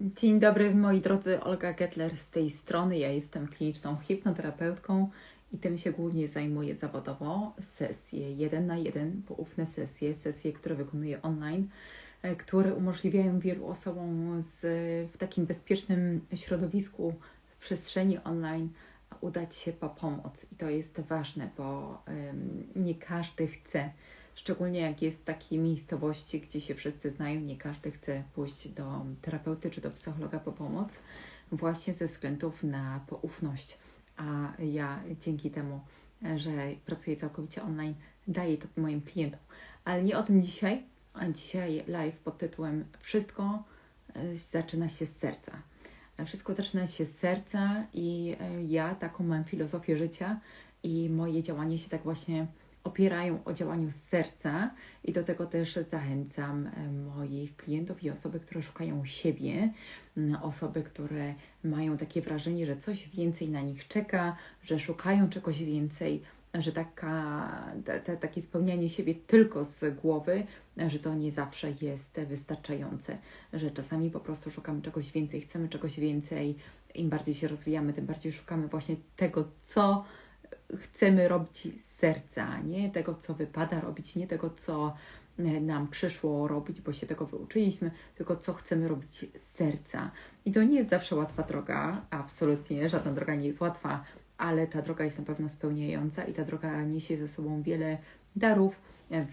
Dzień dobry moi drodzy, Olga Gettler z tej strony. Ja jestem kliniczną hipnoterapeutką i tym się głównie zajmuję zawodowo. Sesje jeden na jeden, poufne sesje, sesje, które wykonuję online, e, które umożliwiają wielu osobom z, w takim bezpiecznym środowisku, w przestrzeni online udać się po pomoc. I to jest ważne, bo em, nie każdy chce Szczególnie jak jest w takiej miejscowości, gdzie się wszyscy znają, nie każdy chce pójść do terapeuty czy do psychologa po pomoc, właśnie ze względów na poufność. A ja dzięki temu, że pracuję całkowicie online, daję to moim klientom. Ale nie o tym dzisiaj. A dzisiaj live pod tytułem Wszystko e, zaczyna się z serca. Wszystko zaczyna się z serca i e, ja taką mam filozofię życia i moje działanie się tak właśnie opierają o działaniu serca i do tego też zachęcam e, moich klientów i osoby, które szukają siebie, osoby, które mają takie wrażenie, że coś więcej na nich czeka, że szukają czegoś więcej, że taka, te, takie spełnianie siebie tylko z głowy, że to nie zawsze jest wystarczające, że czasami po prostu szukamy czegoś więcej, chcemy czegoś więcej, im bardziej się rozwijamy, tym bardziej szukamy właśnie tego, co chcemy robić serca, nie tego, co wypada robić, nie tego, co e, nam przyszło robić, bo się tego wyuczyliśmy, tylko co chcemy robić z serca. I to nie jest zawsze łatwa droga, absolutnie, żadna droga nie jest łatwa, ale ta droga jest na pewno spełniająca i ta droga niesie ze sobą wiele darów,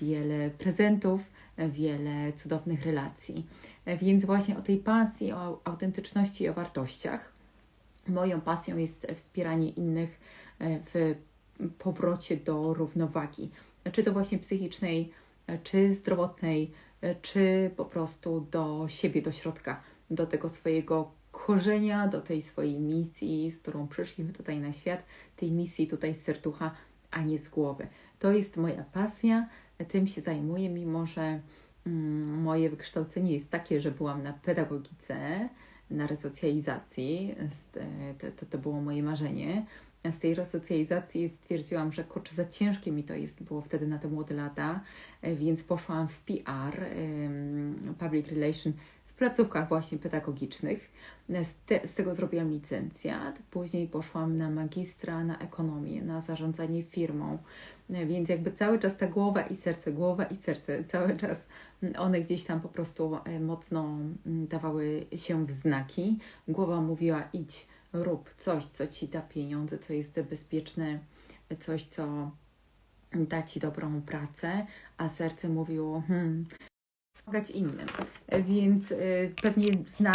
wiele prezentów, wiele cudownych relacji. Więc właśnie o tej pasji, o autentyczności i o wartościach. Moją pasją jest wspieranie innych e, w powrocie do równowagi, czy to właśnie psychicznej, czy zdrowotnej, czy po prostu do siebie, do środka, do tego swojego korzenia, do tej swojej misji, z którą przyszliśmy tutaj na świat, tej misji tutaj z serducha, a nie z głowy. To jest moja pasja, tym się zajmuję, mimo że mm, moje wykształcenie jest takie, że byłam na pedagogice, na resocjalizacji, to, to, to było moje marzenie, z tej resocjalizacji stwierdziłam, że kurczę, za ciężkie mi to jest, było wtedy na te młode lata, e, więc poszłam w PR, Public Relation, w placówkach właśnie pedagogicznych. Z, te, z tego zrobiłam licencjat, później poszłam na magistra, na ekonomię, na zarządzanie firmą, e, więc jakby cały czas ta głowa i serce, głowa i serce, cały czas one gdzieś tam po prostu e, mocno dawały się w znaki. Głowa mówiła idź, rób coś, co ci da pieniądze, co jest bezpieczne, coś, co da ci dobrą pracę, a serce mówiło, hmm, pomagać innym. Więc y, pewnie zna